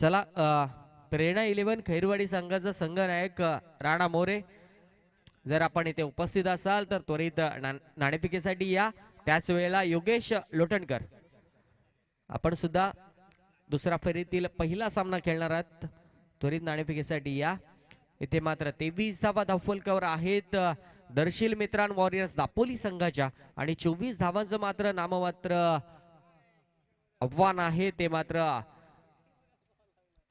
चला प्रेरणा इलेव्हन खैरवाडी संघाचा संघनायक राणा मोरे. जर आपण इथे उपस्थित असाल तर त्वरित ना- या. त्याच वेळेला योगेश लोटणकर. आपण सुद्धा दुसऱ्या फेरीतील पहिला सामना खेळणार आहात. त्वरित नाणेफिकेसाठी या. इथे मात्र तेवीस धावा धावफलकावर आहेत दर्शील मित्रान वॉरियर्स दापोली संघाच्या. आणि चोवीस धावांचं मात्र नाममात्र आव्हान आहे. ते मात्र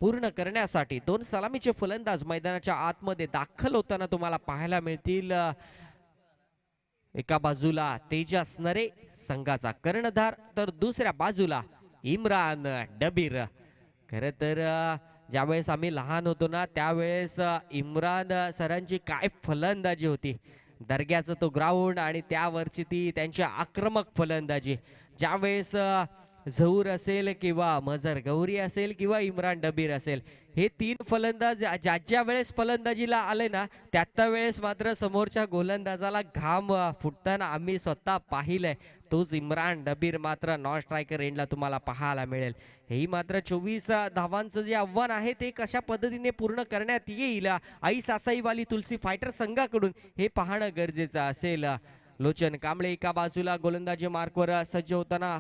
पूर्ण करण्यासाठी दोन सलामीचे फलंदाज मैदानाच्या आतमध्ये दाखल होताना तुम्हाला पाहायला मिळतील. एका बाजूला तेजस नरे संघाचा कर्णधार तर दुसऱ्या बाजूला इम्रान डबीर. खर तर ज्यावेळेस आम्ही लहान होतो ना त्यावेळेस इम्रान सरांची काय फलंदाजी होती. दर्ग्याचं तो ग्राउंड आणि त्यावरची ती त्यांची आक्रमक फलंदाजी. ज्यावेळेस झहूर असेल किंवा मजर गौरी असेल किंवा इम्रान डबीर असेल हे तीन फलंदाज ज्या ज्या वेळेस फलंदाजीला आले ना त्या त्या वेळेस मात्र समोरच्या गोलंदाजाला घाम फुटताना आम्ही स्वतः पाहिलंय. तोच इम्रान डबीर मात्र नॉन स्ट्रायकर एंडला तुम्हाला पाहायला मिळेल. हेही मात्र चोवीस धावांचं जे आव्हान आहे ते कशा पद्धतीने पूर्ण करण्यात येईल? आई सासाईवाली तुलसी फायटर संघाकडून हे पाहणं गरजेचं असेल. लोचन कांबळे एका बाजूला गोलंदाजी मार्कवर सज्ज होताना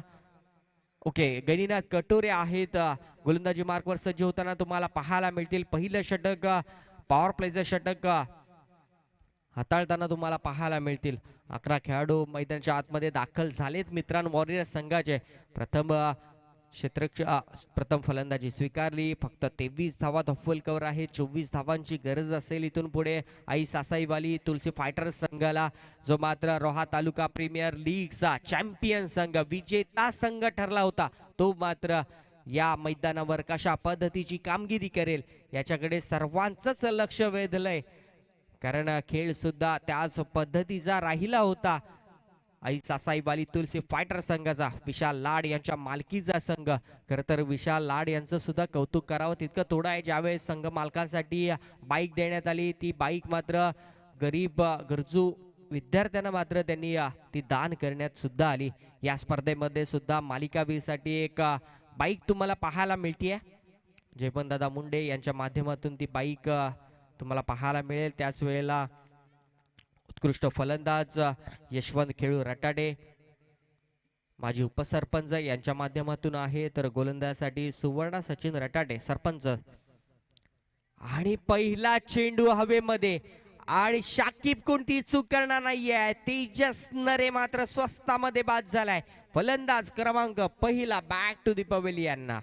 ओके गणिनाथ कटोरे आहेत. गोलंदाजी मार्कवर सज्ज होताना तुम्हाला पाहायला मिळतील. पहिलं षटक पॉवर प्लेचं षटक हाताळताना तुम्हाला पाहायला मिळतील. अकरा खेळाडू मैदानाच्या आतमध्ये दाखल झालेत मित्रांनो वॉरियर संघाचे. प्रथम क्षेत्रक्ष प्रथम फलंदाजी स्वीकारली फक्त तेवीस धावा धफलकवर आहे. चोवीस धावांची गरज असेल इथून पुढे. आई सासाईवाली तुलसी फायटर्स संघाला जो मात्र रोहा तालुका प्रीमियर लीगचा चॅम्पियन संघ विजेता संघ ठरला होता तो मात्र या मैदानावर कशा पद्धतीची कामगिरी करेल याच्याकडे सर्वांचंच लक्ष वेधलंय. कारण खेळ सुद्धा त्याच पद्धतीचा राहिला होता. आई सासाईवाली तुलसी फायटर संघाचा विशाल लाड यांच्या मालकीचा संघ. खर तर विशाल लाड यांचं सुद्धा कौतुक करावं तितकं थोडं आहे ज्यावेळेस संघ मालकांसाठी बाईक देण्यात आली. ती बाईक मात्र गरीब गरजू विद्यार्थ्यांना मात्र त्यांनी ती दान करण्यात सुद्धा आली. या स्पर्धेमध्ये सुद्धा मालिकावीरसाठी एक बाईक तुम्हाला पाहायला मिळतीये. जयपन दादा मुंडे यांच्या माध्यमातून ती बाईक तुम्हाला पाहायला मिळेल. त्याच वेळेला उत्कृष्ट फलंदाज यशवंत खेळू रटाडे माजी उपसरपंच यांच्या माध्यमातून आहे. तर गोलंदाजासाठी सुवर्ण सचिन रटाडे सरपंच. आणि पहिला चेंडू हवेमध्ये. आणि शाकिब कोणती चूक करणार नाहीये. तेजस नरे मात्र स्वस्तामध्ये बाद झालाय. फलंदाज क्रमांक पहिला बॅक टू दी यांना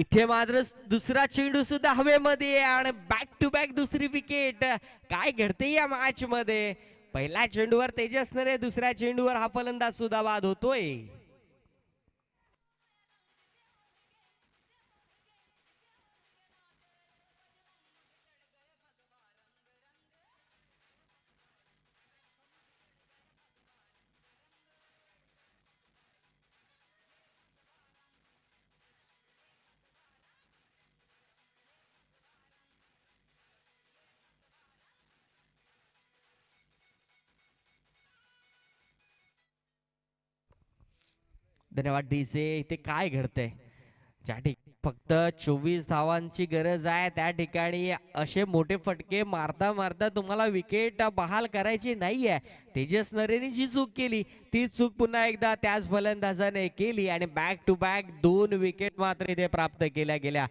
इथे मात्र दुसरा चेंडू सुद्धा हवेमध्ये आणि बॅक टू बॅक दुसरी विकेट काय घडते या मॅच मध्ये? पहिल्या चेंडूवर तेजस नरे दुसऱ्या चेंडूवर हा फलंदाज सुद्धा बाद होतोय. धन्यवाद डीजे इथे काय घडतंय? ज्या ठिकाणी फक्त चोवीस धावांची गरज आहे. त्या ठिकाणी असे मोठे फटके मारता मारता तुम्हाला विकेट बहाल करायची नाहीये. तेजस नरेने जी चूक केली ती चूक पुन्हा एकदा त्याच फलंदाजाने केली आणि बॅक टू बॅक दोन विकेट मात्र इथे प्राप्त केल्या गेल्या.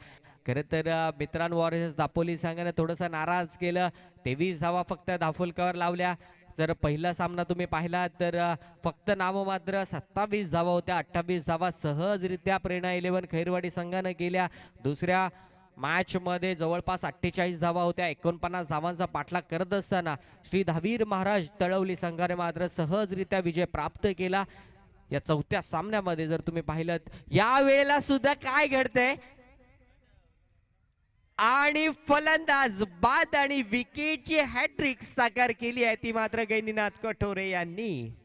खरं तर मित्रांवर मित्रांनो वॉरियर्स दापोली संघानं थोडंसं नाराज केलं. तेवीस धावा फक्त धाफुलकावर लावल्या. जर पहिला सामना तुम्ही पाहिला तर फक्त फक्त नाममात्र सत्तावीस धावा होत्या अठ्ठावीस धावा सहजरित्या प्रेरणा इलेव्हन खैरवाडी संघानं केल्या दुसऱ्या मॅचमध्ये जवळपास अठ्ठेचाळीस धावा होत्या एकोणपन्नास धावांचा पाठलाग करत असताना श्री धावीर महाराज तळवली संघाने मात्र सहजरित्या विजय प्राप्त केला. या चौथ्या सामन्यामध्ये जर तुम्ही पाहिलं या वेळेला सुद्धा काय घडतंय? आणि फलंदाज बाद आणि विकेटची हॅट्रिक साकार केली आहे ती मात्र गैनीनाथ कठोरे यांनी.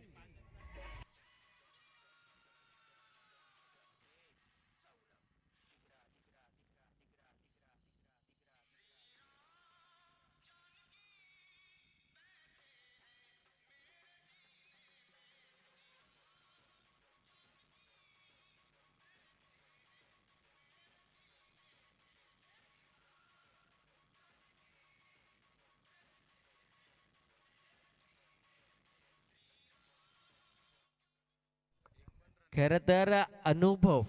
खर तर अनुभव.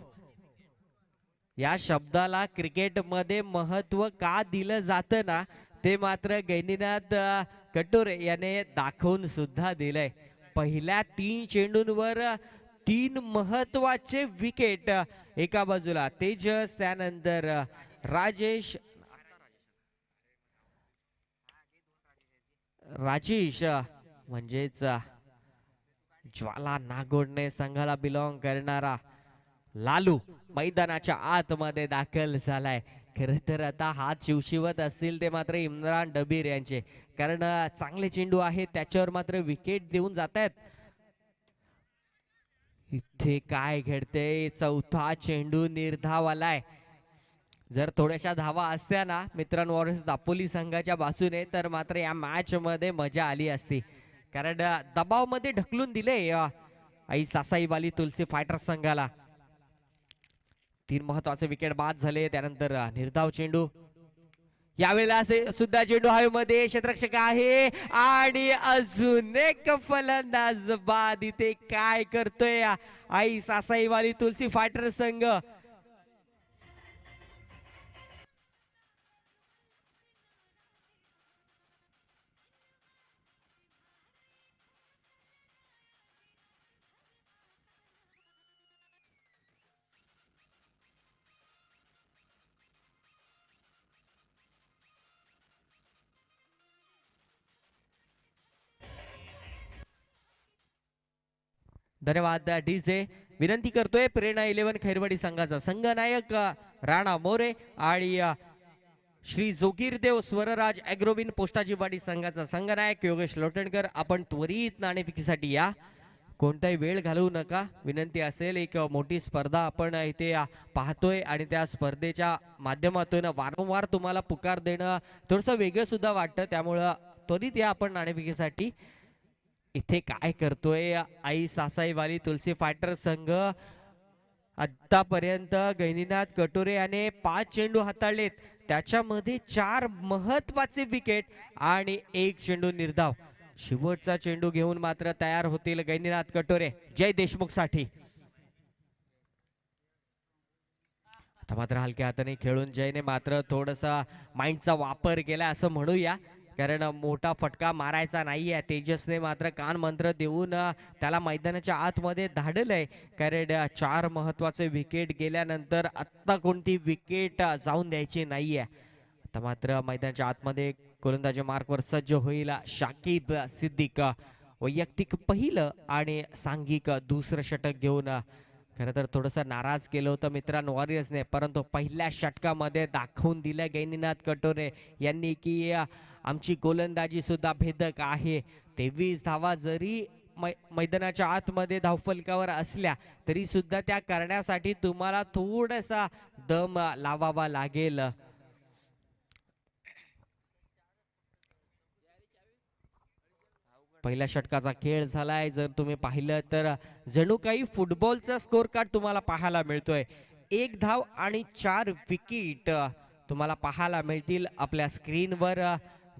या शब्दाला क्रिकेटमध्ये महत्त्व का दिलं जातं ना ते मात्र गैनीनाथ कटोरे याने दाखवून सुद्धा दिलंय. पहिल्या तीन चेंडूंवर तीन महत्त्वाचे विकेट एका बाजूला तेजस त्यानंतर राजेश राजेश म्हणजेच ज्वाला नागोडणे संघाला बिलॉंग करणारा लालू मैदानाच्या आतमध्ये दाखल झालाय. खर तर आता हात शिवशिवत असतील ते मात्र इम्रान डबीर यांचे. कारण चांगले चेंडू आहेत त्याच्यावर मात्र विकेट देऊन जात आहेत इथे काय घडते चौथा चेंडू निर्धाव आलाय जर थोड्याशा धावा असत्या ना मित्रांवर दापोली संघाच्या बाजूने तर मात्र या मॅच मध्ये मजा आली असती. कारण दबाव दबावमध्ये ढकलून दिले आई आई सासाईवाली तुलसी फायटर संघाला. तीन महत्त्वाचे विकेट बाद झाले त्यानंतर निर्धाव चेंडू. यावेळेला असे सुद्धा चेंडू हवेमध्ये क्षेत्रक्षक आहे. आणि अजून एक फलंदाज बाद इथे काय करतोय आई सासाईवाली तुलसी फायटर संघ? धन्यवाद डीजे. विनंती करतोय प्रेरणा इलेव्हन खैरवाडी संघाचा. संघनायक राणा मोरे आणि श्री जोगीरदेव स्वरराज अॅग्रोविन पोस्टाजीवाडी संघाचा संघनायक योगेश लोटणकर. आपण त्वरित नाणेफिकीसाठी या. कोणताही वेळ घालवू नका. विनंती असेल एक मोठी स्पर्धा आपण इथे पाहतोय आणि त्या स्पर्धेच्या माध्यमातून वारंवार तुम्हाला पुकार देणं थोडंसं वेगळं सुद्धा वाटतं. त्यामुळं त्वरित या आपण नाणेफिकीसाठी इथे काय करतोय? आई सासाईवाली तुलसी फायटर संघ. आतापर्यंत गैनीनाथ कटोरे याने पाच चेंडू हाताळलेत. त्याच्यामध्ये चार महत्त्वाचे विकेट आणि एक चेंडू निर्धाव. शेवटचा चेंडू घेऊन मात्र तयार होतील गैनीनाथ कटोरे. जय देशमुखसाठी आता मात्र हलक्या हाताने खेळून जयने मात्र थोडसा माइंडचा वापर केला असं म्हणूया. कारण मोठा फटका मारायचा नाहीये. तेजसने मात्र कान मंत्र देऊन त्याला मैदानाच्या आतमध्ये धाडलंय. कारण चार महत्त्वाचे विकेट गेल्यानंतर आत्ता कोणती विकेट जाऊन द्यायची नाहीये. आता मात्र मैदानाच्या आतमध्ये गोलंदाजी मार्कवर सज्ज होईल शाकिब सिद्दीक. वैयक्तिक पहिलं आणि सांघिक दुसरं षटक घेऊन खरं तर थोडंसं नाराज केलं होतं मित्रांनो वॉरियर्सने. परंतु पहिल्या षटकामध्ये दाखवून दिलं गैनीनाथ कटोरे यांनी की आमची गोलंदाजी सुद्धा भेदक आहे. तेवीस धावा जरी मै मैदानाच्या आतमध्ये धावफलकावर असल्या तरी सुद्धा त्या करण्यासाठी तुम्हाला थोडासा दम लावावा लागेल. पहिल्या षटकाचा खेळ झालाय. जर तुम्ही पाहिलं तर जणू काही फुटबॉलचा स्कोर कार्ड तुम्हाला पाहायला मिळतोय. एक धाव आणि चार विकेट तुम्हाला पाहायला मिळतील आपल्या स्क्रीनवर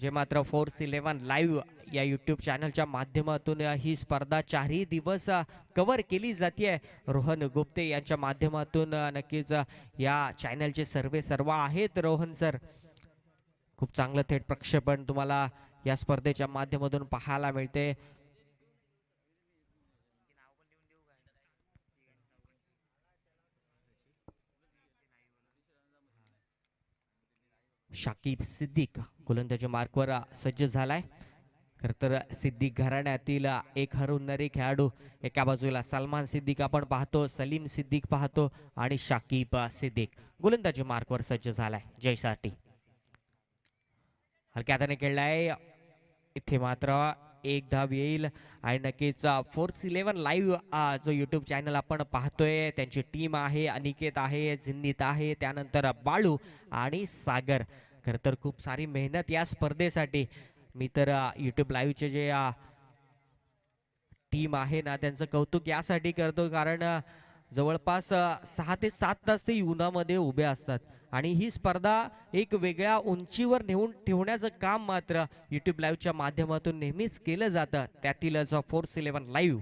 जे मात्र फोर्स इलेव्हन लाईव्ह या यूट्यूब चॅनलच्या माध्यमातून ही स्पर्धा चारही दिवस कवर केली जाते रोहन गुप्ते यांच्या माध्यमातून नक्कीच या चॅनलचे सर्वे सर्व आहेत. रोहन सर खूप चांगलं थेट प्रक्षेपण तुम्हाला या स्पर्धेच्या माध्यमातून पाहायला मिळते. शाकिब सिद्दीक गोलंदाजी मार्कवर सज्ज झालाय. खर तर सिद्दीक घराण्यातील एक हरवणारे खेळाडू. एका बाजूला सलमान सिद्दीक आपण पाहतो सलीम सिद्दीक पाहतो आणि शाकिब सिद्दीक गोलंदाजी मार्कवर सज्ज झालाय. जयसाठी हलक्या हाताने खेळलाय. इथे मात्र एक धाव येईल. आणि नक्कीच फोर्स इलेव्हन लाईव्ह जो यूट्यूब चॅनल आपण पाहतोय त्यांची टीम आहे अनिकेत आहे जिन्नीत आहे त्यानंतर बाळू आणि सागर. खरं तर खूप सारी मेहनत या स्पर्धेसाठी. मी तर यूट्यूब लाईव्हचे जे टीम आहे ना त्यांचं कौतुक यासाठी करतो. कारण जवळपास सहा ते सात तास ते उन्हामध्ये उभे असतात. आणि ही स्पर्धा एक वेगळ्या उंचीवर नेऊन ठेवण्याचं काम मात्र युट्यूब लाईव्हच्या माध्यमातून नेहमीच केलं जातं. त्यातीलच फोर्स इलेव्हन लाईव्ह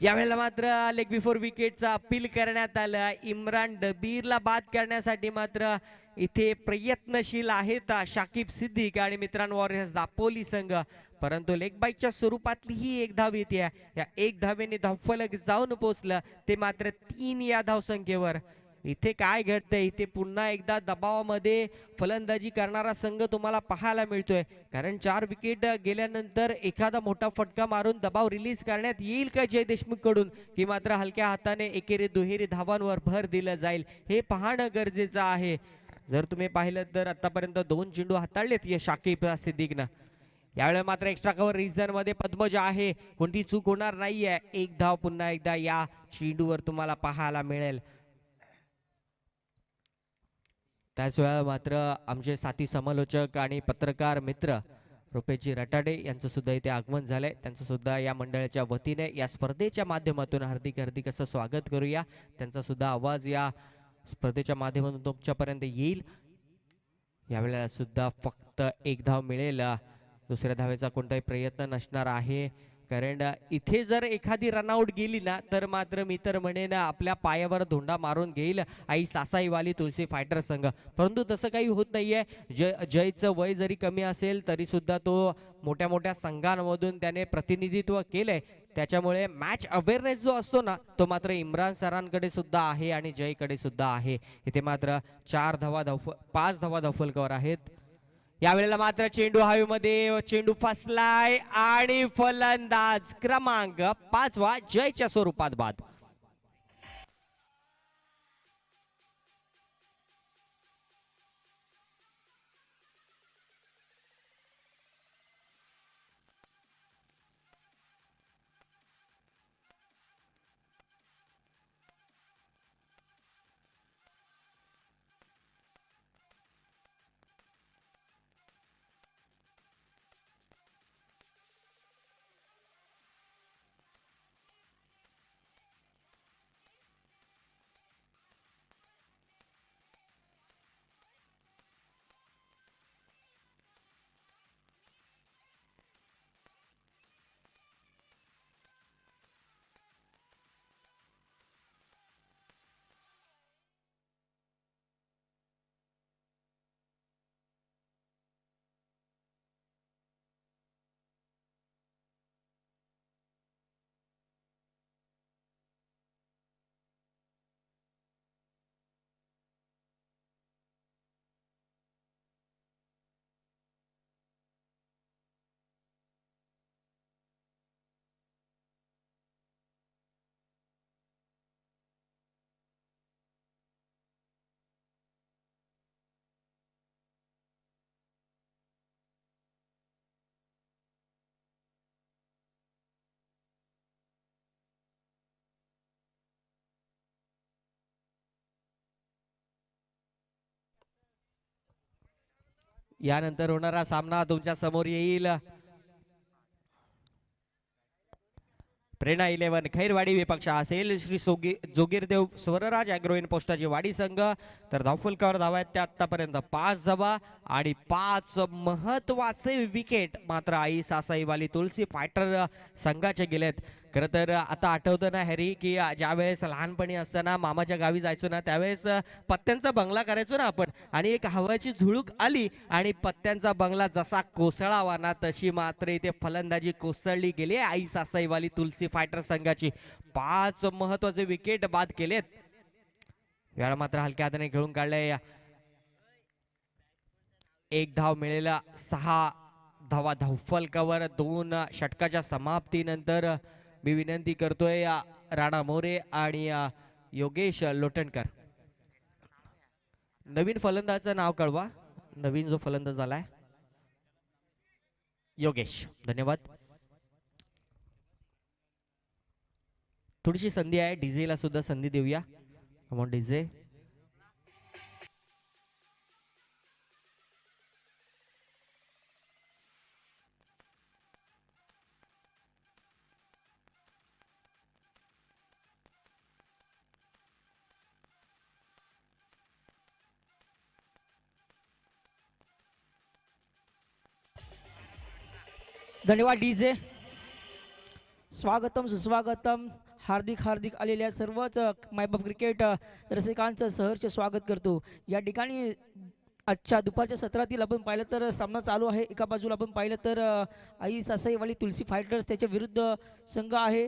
यावेळेला मात्र लेग बिफोर विकेटचा अपील करण्यात आलं. इम्रान डबीरला बाद करण्यासाठी मात्र इथे प्रयत्नशील आहेत शाकिब सिद्दीक आणि मित्रांनो वॉरियर्स दापोली संघ. परंतु लेग बाईकच्या स्वरूपातली ही एक धाव येते. या एक धावेने धावफलक जाऊन पोचलं. ते मात्र तीन या धावसंख्येवर. इथे काय घडतंय? इथे पुन्हा एकदा दबावामध्ये फलंदाजी करणारा संघ तुम्हाला पाहायला मिळतोय. कारण चार विकेट गेल्यानंतर एखादा मोठा फटका मारून दबाव रिलीज करण्यात येईल का जय देशमुखकडून? की मात्र हलक्या हाताने एकेरी दुहेरी धावांवर भर दिलं जाईल. हे पाहणं गरजेचं आहे. जर तुम्ही पाहिलं तर आतापर्यंत दोन चेंडू हाताळलेत या शाकिब सिद्दीकनं. यावेळेला मात्र एक्स्ट्रा कव्हर रिझनमध्ये पद्मज आहे. कोणती चूक होणार नाहीये. एक धाव पुन्हा एकदा या चेंडूवर तुम्हाला पाहायला मिळेल. त्याच वेळा मात्र आमचे साथी समालोचक आणि पत्रकार मित्र रुपेजी रटाडे यांचं सुद्धा इथे आगमन झालंय. त्यांचं सुद्धा या मंडळाच्या वतीने या स्पर्धेच्या माध्यमातून हार्दिक हार्दिक असं स्वागत करूया. त्यांचा सुद्धा आवाज या स्पर्धेच्या माध्यमातून तुमच्यापर्यंत येईल. यावेळेला सुद्धा फक्त एक धाव मिळेल. दुसऱ्या धावेचा कोणताही प्रयत्न नसणार आहे. कारण इथे जर एखादी रनआउट गेली ना तर मात्र मी तर म्हणेन आपल्या पायावर धोंडा मारून घेईल. आई सासाईवाली तुळशी फायटर संघ. परंतु तसं काही होत नाहीये. जय जयचं वय जरी कमी असेल तरी सुद्धा तो मोठ्या मोठ्या संघांमधून त्याने प्रतिनिधित्व केलंय. त्याच्यामुळे मॅच अवेअरनेस जो असतो ना तो मात्र इम्रान सरांकडे सुद्धा आहे आणि जयकडे सुद्धा आहे. इथे मात्र चार धावा धावफ पाच धावा धावफलकावर आहेत. यावेळेला मात्र चेंडू हवेमध्ये चेंडू फसलाय आणि फलंदाज क्रमांक पाचवा जयच्या स्वरूपात बाद. यानंतर होणारा सामना तुमच्यासमोर येईल. प्रेरणा इलेव्हन खैरवाडी विपक्ष असेल. श्री सोगी जोगीरदेव स्वरराज अॅग्रो इन पोस्टाची वाडी संघ. तर धावफुलकावर धाव आहेत त्या आतापर्यंत पाच धावा आणि पाच महत्त्वाचे विकेट मात्र आई सासाईवाली तुलसी फायटर संघाचे गेलेत. खरं तर आता आठवतं ना हॅरी की ज्यावेळेस लहानपणी असताना मामाच्या गावी जायचो ना त्यावेळेस पत्त्यांचा बंगला करायचो ना आपण. आणि एक हवाची झुळूक आली आणि पत्त्यांचा बंगला जसा कोसळावा ना तशी मात्र इथे फलंदाजी कोसळली गेली आई सासाईवाली तुलसी फायटर संघाची. पाच महत्त्वाचे विकेट बाद केलेत. वेळा मात्र हलक्या हाताने खेळून काढलंय. एक धाव मिळेला सहा धावा धावफलकावर दोन षटकाच्या समाप्तीनंतर मी विनंती करतोय राणा मोरे आणि योगेश लोटणकर. नवीन फलंदाचं नाव कळवा. नवीन जो फलंदाज झालाय योगेश. धन्यवाद. थोडीशी संधी आहे. डीजेला सुद्धा संधी देऊया. Come on DJ. धन्यवाद डी जे स्वागतम सुस्वागतम. हार्दिक हार्दिक आलेल्या सर्वच मायबाप क्रिकेट रसिकांचं सहर्ष स्वागत करतो. या ठिकाणी आजच्या दुपारच्या सत्रातील आपण पाहिलं तर सामना चालू आहे. एका बाजूला आपण पाहिलं तर आई सासाईवाली तुलसी फायटर्स त्याच्या विरुद्ध संघ आहे.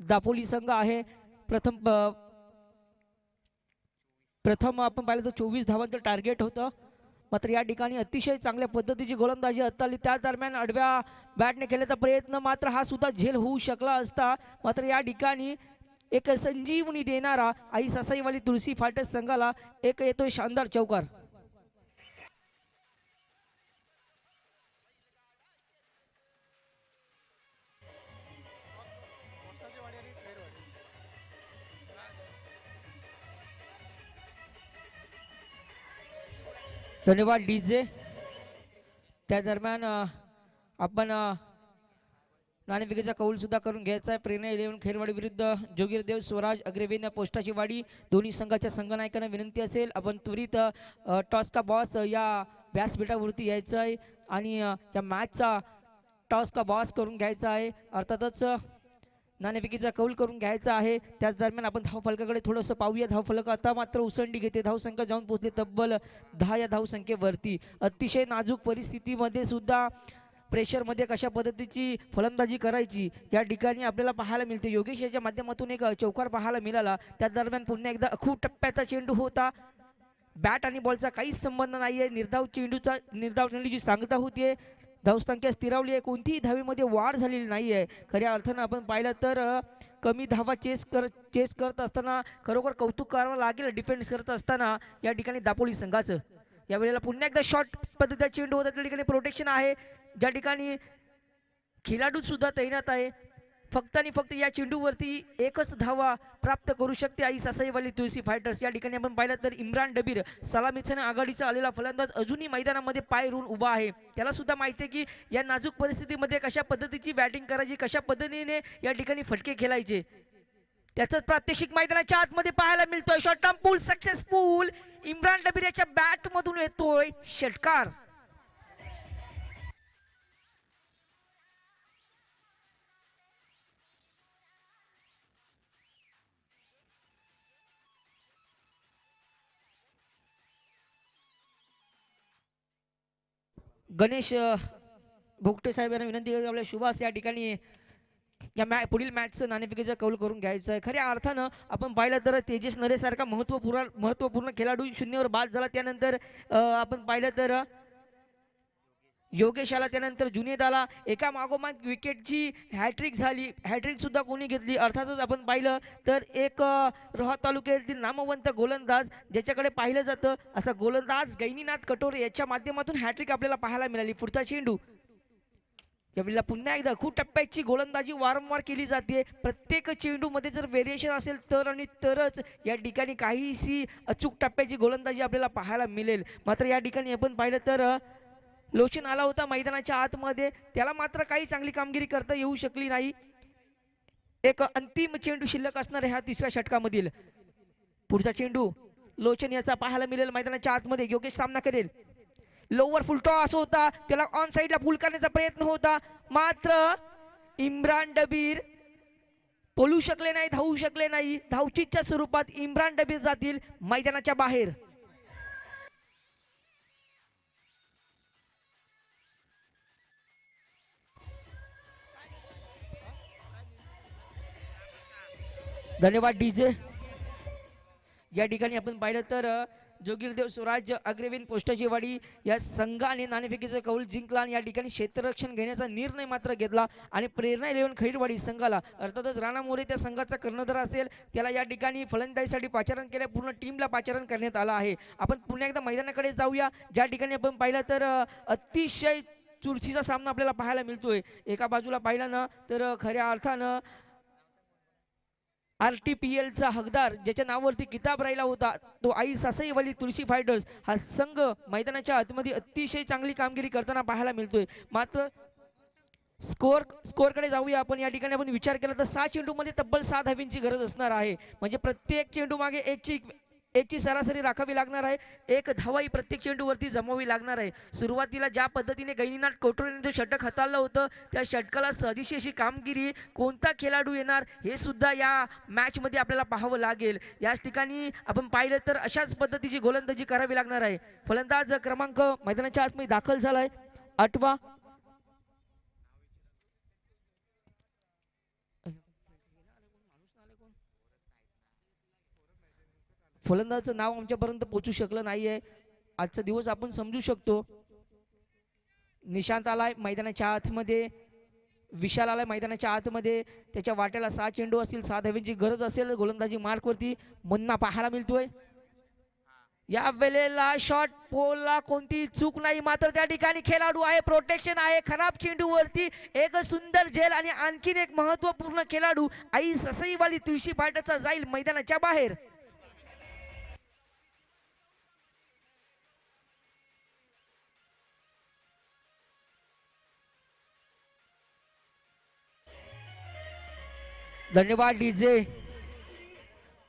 दापोली संघ आहे. प्रथम प्रथम आपण पाहिलं तर चोवीस धावांचं टार्गेट होतं. मात्र या ठिकाणी अतिशय चांगल्या पद्धतीची गोलंदाजी हाताळली. त्या दरम्यान आडव्या बॅटने केल्याचा प्रयत्न मात्र हा सुद्धा झेल होऊ शकला असता. मात्र या ठिकाणी एक संजीवनी देणारा आई ससाईवाली तुळशी फाटस संघाला एक येतोय शानदार चौकार. धन्यवाद डीजे. त्या दरम्यान आपण अ, नाणेफेकीचा कौल सुद्धा करून घ्यायचा आहे. प्रेरणा इलेव्हन खेरवाडी विरुद्ध जोगीरदेव स्वराज अग्रेवेन पोस्टाची वाडी. दोन्ही संघाच्या संघनायकांना विनंती असेल. आपण त्वरित अ, टॉस का बॉस या व्यासपीठावरती यायचं आहे. आणि या मॅचचा टॉस का बॉस करून घ्यायचा आहे. अर्थातच नाणेफेकीचा कौल करून घ्यायचा आहे. त्याच दरम्यान आपण धावफलकाकडे थोडंसं पाहूया. धावफलक आता मात्र उसंडी घेते. धावसंख्या जाऊन पोहोचली तब्बल दहा या धावसंख्येवरती. अतिशय नाजूक परिस्थितीमध्ये सुद्धा प्रेशरमध्ये कशा पद्धतीची फलंदाजी करायची या ठिकाणी आपल्याला पाहायला मिळते. योगेश याच्या माध्यमातून एक चौकार पाहायला मिळाला. त्या दरम्यान पुन्हा एकदा खूप टप्प्याचा चेंडू होता. बॅट आणि बॉलचा काहीच संबंध नाही आहे निर्धाव चेंडूचा निर्धाव चेंडूची सांगता होतीये. धावसंख्या स्थिरावली आहे. कोणतीही धावेमध्ये वाढ झालेली नाही आहे खऱ्या अर्थानं आपण पाहिलं तर कमी धावा चेस कर चेस करत असताना खरोखर कौतुक करावं लागेल डिफेन्स करत असताना या ठिकाणी दापोली संघाचं. यावेळेला पुन्हा एकदा शॉर्ट पद्धतीचा चेंडू होता त्या ठिकाणी प्रोटेक्शन आहे. ज्या ठिकाणी खेळाडू सुद्धा तैनात आहे. फक्त आणि फक्त या चेंडूवरती एकच धावा प्राप्त करू शकते आई सासाईवाली तुळशी फायटर्स या ठिकाणी आपण पाहिलं तर इम्रान डबीर सलामीचं आघाडीचा आलेला फलंदाज अजूनही मैदानामध्ये पाय रोवून उभा आहे. त्याला सुद्धा माहिती आहे की या नाजूक परिस्थितीमध्ये कशा पद्धतीची बॅटिंग करायची कशा पद्धतीने या ठिकाणी फटके खेळायचे. त्याचं प्रात्यक्षिक मैदानाच्या आतमध्ये पाहायला मिळतोय. Short term pull successful Imran Dabir याच्या बॅट मधून येतोय. षटकार. गणेश भोगटे साहेब यांना विनंती करतो आपल्या सुभाष या ठिकाणी या मॅ पुढील मॅचचं नाणेफिकेचा कौल करून घ्यायचं आहे. खऱ्या अर्थानं आपण पाहिलं तर तेजस नरेसारखा महत्त्वपूर्ण महत्त्वपूर्ण खेळाडू शून्यवर बाद झाला. त्यानंतर आपण पाहिलं तर योगेश आला त्यानंतर जुनेद आला एका मागोमाग विकेटची हॅट्रिक झाली. हॅट्रिक सुद्धा कोणी घेतली? अर्थातच आपण पाहिलं तर एक रोहा तालुक्यातील नामवंत गोलंदाज ज्याच्याकडे पाहिलं जातं असा गोलंदाज गैनीनाथ कटोरे याच्या माध्यमातून हॅट्रिक आपल्याला पाहायला मिळाली. पुढचा चेंडू यावेळेला पुन्हा एकदा खूप टप्प्याची गोलंदाजी वारंवार केली जाते. प्रत्येक चेंडूमध्ये जर व्हेरिएशन असेल तर आणि तरच या ठिकाणी काहीशी अचूक टप्प्याची गोलंदाजी आपल्याला पाहायला मिळेल. मात्र या ठिकाणी आपण पाहिलं तर लोशन आला होता मैदानाच्या आतमध्ये. त्याला मात्र काही चांगली कामगिरी करता येऊ शकली नाही. एक अंतिम चेंडू शिल्लक असणार ह्या तिसऱ्या षटकामधील. पुढचा चेंडू लोचन याचा पाहायला मिळेल मैदानाच्या आतमध्ये. योगेश सामना करेल. लोवर फुलटॉस होता. त्याला ऑन साईडला पुल करण्याचा प्रयत्न होता. मात्र इम्रान डबीर पळू शकले नाही धावू शकले नाही. धावचीच्या स्वरूपात इम्रान डबीर जातील मैदानाच्या बाहेर. धन्यवाद डीजे. या ठिकाणी आपण पाहिलं तर जोगीरदेव स्वराज्य अग्रवीन पोस्टाचीवाडी या संघाने आणि नाणेफेकीचा कौल जिंकला आणि या ठिकाणी क्षेत्ररक्षण घेण्याचा निर्णय मात्र घेतला आणि प्रेरणा इलेव्हन खैरवाडी संघाला अर्थातच राणा मोरे त्या संघाचा कर्णधार असेल त्याला या ठिकाणी फलंदाजीसाठी पाचारण केलं पूर्ण टीमला पाचारण करण्यात आलं आहे. आपण पुन्हा एकदा मैदानाकडे जाऊया. ज्या ठिकाणी आपण पाहिलं तर अतिशय चुरशीचा सामना आपल्याला पाहायला मिळतोय. एका बाजूला पाहिला ना तर खऱ्या अर्थानं आर टी पी एलचा हकदार ज्याच्या नावावरती किताब राहिला होता तो आई सासईवाली तुळशी फायटर्स हा संघ मैदानाच्या आतमध्ये अतिशय चांगली कामगिरी करताना पाहायला मिळतोय. मात्र स्कोअर स्कोअरकडे जाऊया आपण. या ठिकाणी आपण विचार केला तर सहा चेंडूमध्ये तब्बल सहा धावींची गरज असणार आहे. म्हणजे प्रत्येक चेंडू मागे एकची एकची सरासरी राखावी लागणार आहे. एक धावाही प्रत्येक चेंडूवरती जमावी लागणार आहे. सुरुवातीला ज्या पद्धतीने गैनीनाथ कोटोरेने जो षटक हाताळलं होतं त्या षटकाला सदिशी अशी कामगिरी कोणता खेळाडू येणार हे सुद्धा या मॅचमध्ये आपल्याला पाहावं लागेल. याच ठिकाणी आपण पाहिलं तर अशाच पद्धतीची गोलंदाजी करावी लागणार आहे. फलंदाज क्रमांक मैदानाच्या आतमध्ये दाखल झालाय. आठवा फलंदाजाचं नाव आमच्यापर्यंत पोहोचू शकलं नाही आहे आजचा दिवस आपण समजू शकतो. निशांत आलाय मैदानाच्या आतमध्ये. विशाल आलाय मैदानाच्या आतमध्ये. त्याच्या वाट्याला सहा चेंडू असतील सहा धाव्यांची गरज असेल गोलंदाजी मार्कवरती मुन्ना पाहायला मिळतोय. या वेळेला शॉट पोलला कोणती चूक नाही मात्र त्या ठिकाणी खेळाडू आहे प्रोटेक्शन आहे. खराब चेंडूवरती एक सुंदर झेल आणि आणखीन एक महत्त्वपूर्ण खेळाडू आई ससईवाली तुळशी फाटाचा जाईल मैदानाच्या बाहेर. धन्यवाद डीजे.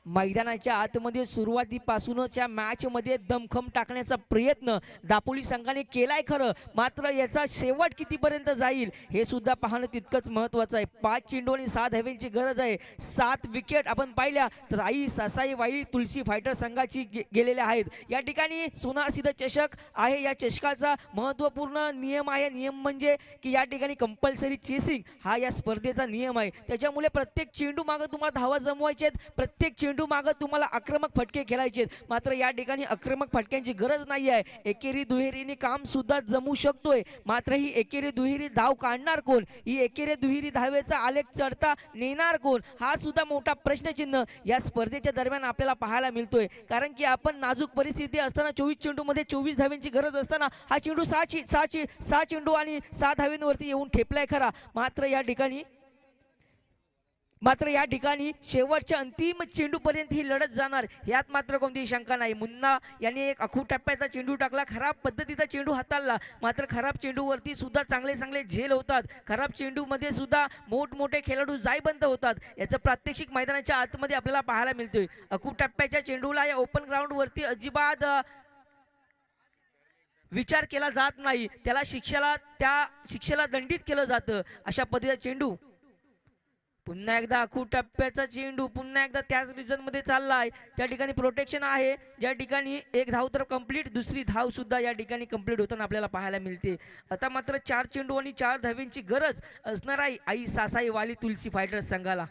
मैदानाच्या आतमध्ये सुरुवातीपासूनच या मॅचमध्ये दमखम टाकण्याचा प्रयत्न दापोली संघाने केलाय खरं. मात्र याचा शेवट कितीपर्यंत जाईल हे सुद्धा पाहणं तितकंच महत्वाचं आहे. पाच चेंडू आणि सात हवेंची गरज आहे. सात विकेट आपण पाहिल्या तर आई सासाई वाई तुलसी फायटर संघाची गे- गेलेल्या आहेत. या ठिकाणी सोनार सिद्ध चषक आहे. या चषकाचा महत्त्वपूर्ण नियम आहे. नियम म्हणजे की या ठिकाणी कंपल्सरी चेसिंग हा या स्पर्धेचा नियम आहे. त्याच्यामुळे प्रत्येक चेंडू मागं तुम्हाला धावा जमवायचे आहेत. प्रत्येक चेंडू मागं तुम्हाला आक्रमक फटके खेळायचे मात्र या ठिकाणी आक्रमक फटक्यांची गरज नाही आहे एकेरी दुहेरीने काम सुद्धा जमू शकतोय. मात्र ही एकेरी दुहेरी धाव काढणार कोण? ही एकेरी दुहेरी धावेचा आलेख चढता नेणार कोण? हा सुद्धा मोठा प्रश्नचिन्ह या स्पर्धेच्या दरम्यान आपल्याला पाहायला मिळतोय. कारण की आपण नाजूक परिस्थिती असताना चोवीस चेंडूमध्ये चोवीस धाव्यांची गरज असताना हा चेंडू सहा सहा सहा चेंडू आणि सहा धाव्यांवरती येऊन ठेपलाय खरा. मात्र या ठिकाणी मात्र या ठिकाणी शेवटच्या अंतिम चेंडूपर्यंत ही लढत जाणार. यात मात्र कोणतीही शंका नाही. मुन्ना यांनी एक अखू टप्प्याचा चेंडू टाकला. खराब पद्धतीचा चेंडू हाताळला. मात्र खराब चेंडूवरती सुद्धा चांगले चांगले झेल होतात. खराब चेंडूमध्ये सुद्धा मोठमोठे खेळाडू जायबंद होतात. याचं प्रात्यक्षिक मैदानाच्या आतमध्ये आपल्याला पाहायला मिळतोय. अखू टप्प्याच्या चेंडूला या ओपन ग्राउंडवरती अजिबात विचार केला जात नाही. त्याला शिक्षेला त्या शिक्षेला दंडित केलं जातं. अशा पद्धतीचा चेंडू पुन्हा एकदा अखू टप्प्याचा चेंडू पुन्हा एकदा त्याच रिजनमध्ये चाललाय. त्या ठिकाणी प्रोटेक्शन आहे. ज्या ठिकाणी एक धाव तर कंप्लीट दुसरी धाव सुद्धा या ठिकाणी कंप्लीट होताना आपल्याला पाहायला मिळते. आता मात्र चार चेंडू आणि चार धावींची गरज असणार आहे आई सासाई वाली तुलसी फायटर्स संघाला.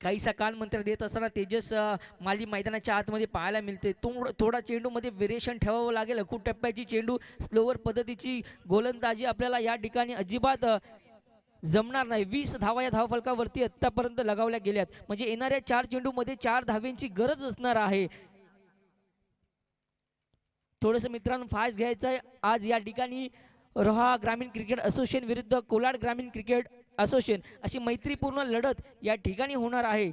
काहीसा कानमंत्र देत असताना तेजस माली मैदानाच्या आतमध्ये पाहायला मिळते. तो थोडा चेंडूमध्ये व्हेरिएशन ठेवावं लागेल. खूप टप्प्याची चेंडू स्लोवर पद्धतीची गोलंदाजी आपल्याला या ठिकाणी अजिबात जमणार नाही. वीस धावा या धावफलकावरती आत्तापर्यंत लगावल्या गेल्यात. म्हणजे येणाऱ्या चार चेंडूमध्ये चार धावेंची गरज असणार आहे. थोडंसं मित्रांनो फास्ट घ्यायचं आहे आज या ठिकाणी रोहा ग्रामीण क्रिकेट असोसिएशन विरुद्ध कोलाड ग्रामीण क्रिकेट असोसिएशन अशी मैत्रीपूर्ण लढत या ठिकाणी होणार आहे.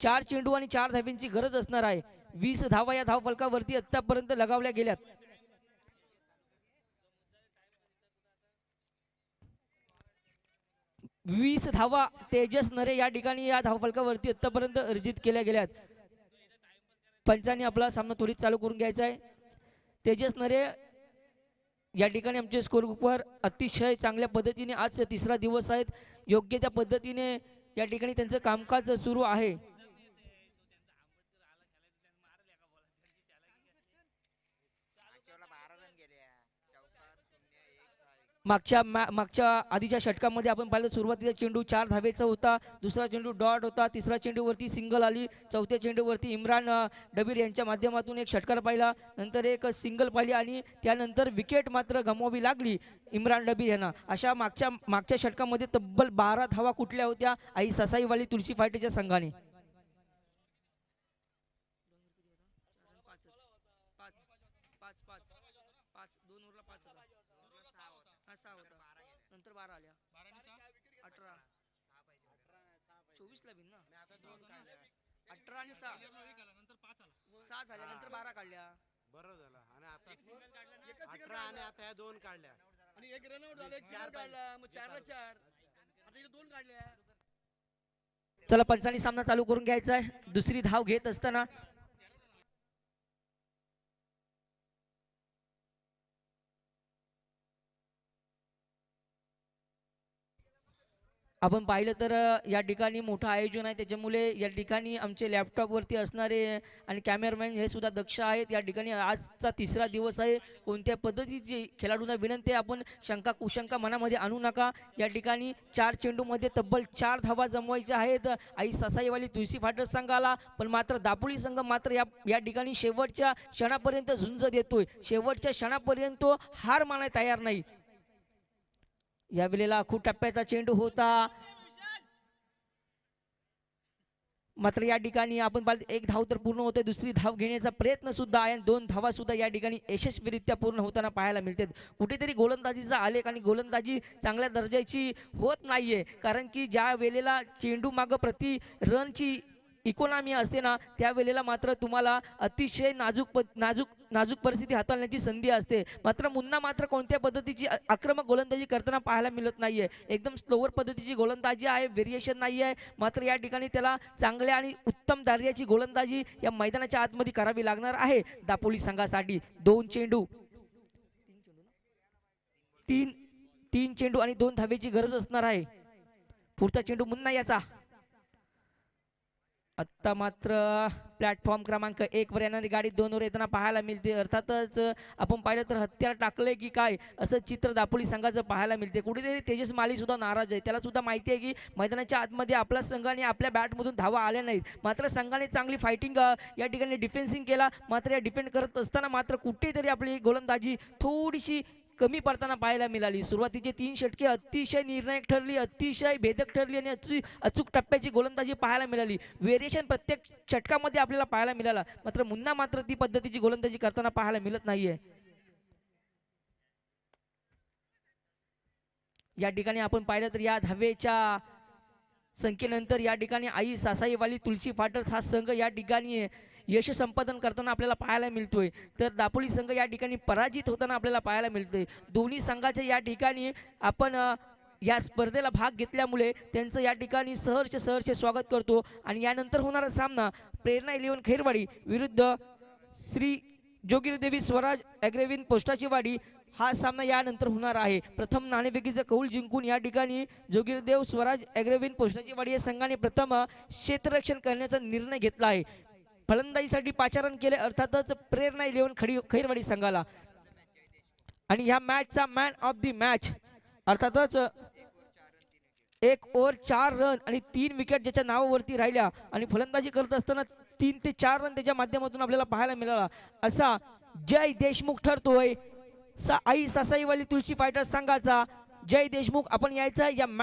चार चेंडू आणि चार धावींची गरज असणार आहे. वीस धावा या धावफलकावरती आतापर्यंत लगावल्या गेल्यात. वीस धावा तेजस नरे या ठिकाणी या धावफलकावरती आतापर्यंत अर्जित केल्या गेल्यात. पंचांनी आपला सामना त्वरित चालू करून घ्यायचा आहे. तेजस नरे या ठिकाणी आमचे स्कोर अतिशय चांगल्या पद्धतीने आज तिसरा दिवस आहेत. योग्य त्या पद्धतीने या ठिकाणी त्यांचं कामकाज सुरू आहे मागच्याला बारा रन गेले चौकार शून्य एक सहा एक मागच्या मागच्या आधीच्या षटकामध्ये आपण पाहिलं सुरुवातीचा चेंडू चार धावेचा होता दुसरा चेंडू डॉट होता तिसरा चेंडूवरती सिंगल आली चौथ्या चेंडूवरती इम्रान डबीर यांच्या माध्यमातून एक षटकार पाहिला नंतर एक सिंगल पाहिली आणि त्यानंतर विकेट मात्र गमवावी लागली इम्रान डबीर यांना. अशा मागच्या मागच्या षटकामध्ये तब्बल बारा धावा कुठल्या होत्या आई ससाईवाली तुळशी फाटेच्या संघाने नंतर बारा आल्या अठरा चोवीस ला बिन ना अठरा आणि सहा. नंतर बारा काढल्या. बरं झालं. आणि आता अठरा आणि आता ह्या दोन काढल्या. आणि एक रनआउट झाला एक सिंगल काढला मग चारला चार. आता इथे दोन काढल्या. चला पंचांनी सामना चालू करून घ्यायचा आहे. दुसरी धाव घेत असताना आपण पाहिलं तर या ठिकाणी मोठं आयोजन आहे. त्याच्यामुळे या ठिकाणी आमचे लॅपटॉपवरती असणारे आणि कॅमेरामॅन हे सुद्धा दक्ष आहेत. या ठिकाणी आजचा तिसरा दिवस आहे. कोणत्या पद्धतीची खेळाडूंना विनंती आपण शंका कुशंका मनामध्ये आणू नका. या ठिकाणी चार चेंडूमध्ये तब्बल चार धावा जमवायच्या आहेत. आई ससाईवाली तुळशी फाटक संघाला पण मात्र दापोळी संघ मात्र या या ठिकाणी शेवटच्या क्षणापर्यंत झुंज देतोय. शेवटच्या क्षणापर्यंत हार मानायला तयार नाही. या वेळेला खूप टप्प्याचा चेंडू होता. मात्र या ठिकाणी आपण पाहिलं एक धाव तर पूर्ण होते दुसरी धाव घेण्याचा प्रयत्न सुद्धा आहे. आणि दोन धावा सुद्धा या ठिकाणी यशस्वीरित्या पूर्ण होताना पाहायला मिळते कुठेतरी गोलंदाजीचा आलेख आणि गोलंदाजी चांगल्या दर्जाची होत नाहीये. कारण की ज्या वेळेला चेंडू मागं प्रति रनची इकॉनॉमी असते ना त्यावेळेला मात्र तुम्हाला अतिशय नाजूक प नाजूक नाजूक परिस्थिती हाताळण्याची संधी असते. मात्र मुन्ना मात्र कोणत्या पद्धतीची आक्रमक गोलंदाजी करताना पाहायला मिळत नाहीये. एकदम स्लोवर पद्धतीची गोलंदाजी आहे व्हेरिएशन नाही आहे. मात्र या ठिकाणी त्याला चांगल्या आणि उत्तम दर्जाची गोलंदाजी या मैदानाच्या आतमध्ये करावी लागणार आहे. दापोली संघासाठी दोन चेंडू. तीन तीन चेंडू आणि दोन धावेची गरज असणार आहे. पुढचा चेंडू मुन्ना याचा. आत्ता मात्र प्लॅटफॉर्म क्रमांक एकवर येणारी गाडी दोनवर येताना पाहायला मिळते. अर्थातच आपण पाहिलं तर हत्यार टाकले की काय? असं चित्र दापोली संघाचं पाहायला मिळते. कुठेतरी तेजस मालीसुद्धा नाराज आहे. त्यालासुद्धा माहिती आहे की मैदानाच्या आतमध्ये आपला संघाने आपल्या बॅटमधून धावा आल्या नाहीत. मात्र संघाने चांगली फायटिंग या ठिकाणी डिफेन्सिंग केला. मात्र या डिफेंड करत असताना मात्र कुठेतरी आपली गोलंदाजी थोडीशी कमी पडताना पाहायला मिळाली. सुरुवातीचे तीन षटके अतिशय निर्णायक ठरली अतिशय भेदक ठरली आणि अचूक अचूक टप्प्याची गोलंदाजी पाहायला मिळाली. व्हेरिएशन प्रत्येक षटकामध्ये आपल्याला पाहायला मिळाला. मात्र मुन्ना मात्र ती पद्धतीची गोलंदाजी करताना पाहायला मिळत नाहीये. या ठिकाणी आपण पाहिलं तर या धावेच्या संख्येनंतर या ठिकाणी आई सासाईवाली तुलसी फाटक हा संघ या ठिकाणी यश संपादन करताना आपल्याला पाहायला मिळतोय. तर दापोली संघ या ठिकाणी पराजित होताना आपल्याला पाहायला मिळतोय. दोन्ही संघाच्या या ठिकाणी आपण या स्पर्धेला भाग घेतल्यामुळे त्यांचं या ठिकाणी सहर्ष सहर्ष स्वागत करतो. आणि यानंतर होणारा सामना प्रेरणा इलेव्हन खैरवाडी विरुद्ध श्री जोगिरदेवी स्वराज अग्रेविन पोस्टाची वाडी हा सामना यानंतर होणार आहे. प्रथम नाणेफेकीचा कौल जिंकून या ठिकाणी जोगीरदेव स्वराज ॲग्रेविन पोस्टाची या संघाने प्रथम क्षेत्ररक्षण करण्याचा निर्णय घेतला आहे. फलंदाजीसाठी पाचारण केले अर्थातच प्रेरणा इलेव्हन खडी खैरवाडी संघाला. आणि ह्या मॅचचा मॅन ऑफ दी मॅच अर्थातच एक ओव्हर चार रन आणि तीन विकेट ज्याच्या नावावरती राहिल्या. आणि फलंदाजी करत असताना तीन ते चार रन त्याच्या माध्यमातून आपल्याला पाहायला मिळाला. असा जय देशमुख ठरतोय. सा आई सासाईवाली तुळशी फायटर्स संघाचा जय देशमुख. आपण यायचा या